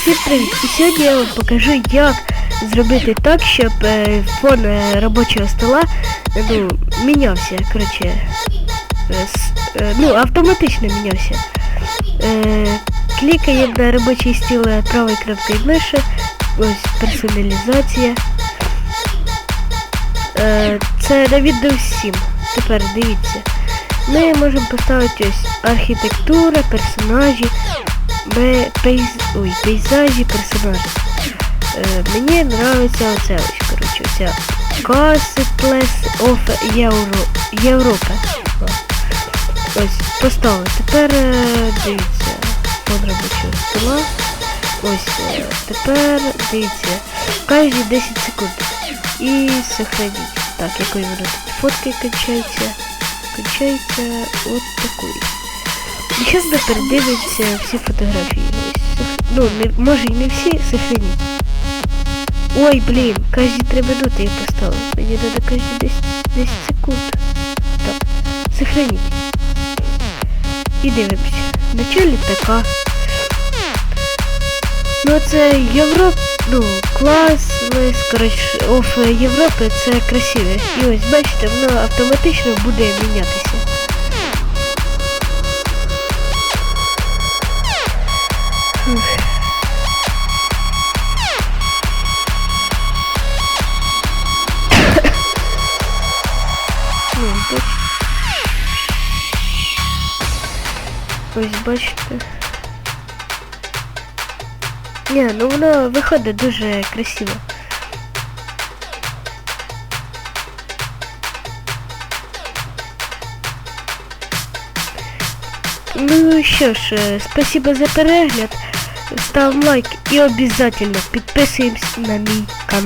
Всім привіт! І сьогодні я вам покажу, як зробити так, щоб е, фон е, робочого стола е, ну, мінявся. Коротше, ну, автоматично мінявся. Клікаємо на робочий стіл правою кнопкою миші. Ось персоналізація. Це на Windows 7. Тепер дивіться. Ми можемо поставити ось архітектура, персонажі, пейз, ой, пейзажі, персонажі. Е, мені нравиться оце ось, коротше, оця Castles of Euro, Європа. Ось, поставили. Тепер е, дивіться, робочого стола. Ось, е, тепер дивіться, кожні 10 секунд. І сохраніть. Так, якою воно тут фотки качається. Качається от такою. І зараз ми передивимося всі фотографії. Ну, не, може і не всі, сохраніть. Ой, блін, кожні 3 минути я поставив. Мені треба кожні 10, 10 секунд. Так, сохраніть. І дивимося. Началі така. Ну це Європ, ну, клас, коротше, оф Європи це красиве. І ось бачите, воно автоматично буде мінятися. Ось бачите. Ні, ну воно виходить дуже красиво. Ну що ж, е, спасибо за перегляд. Став лайк і обов'язково підписуємось на мій канал.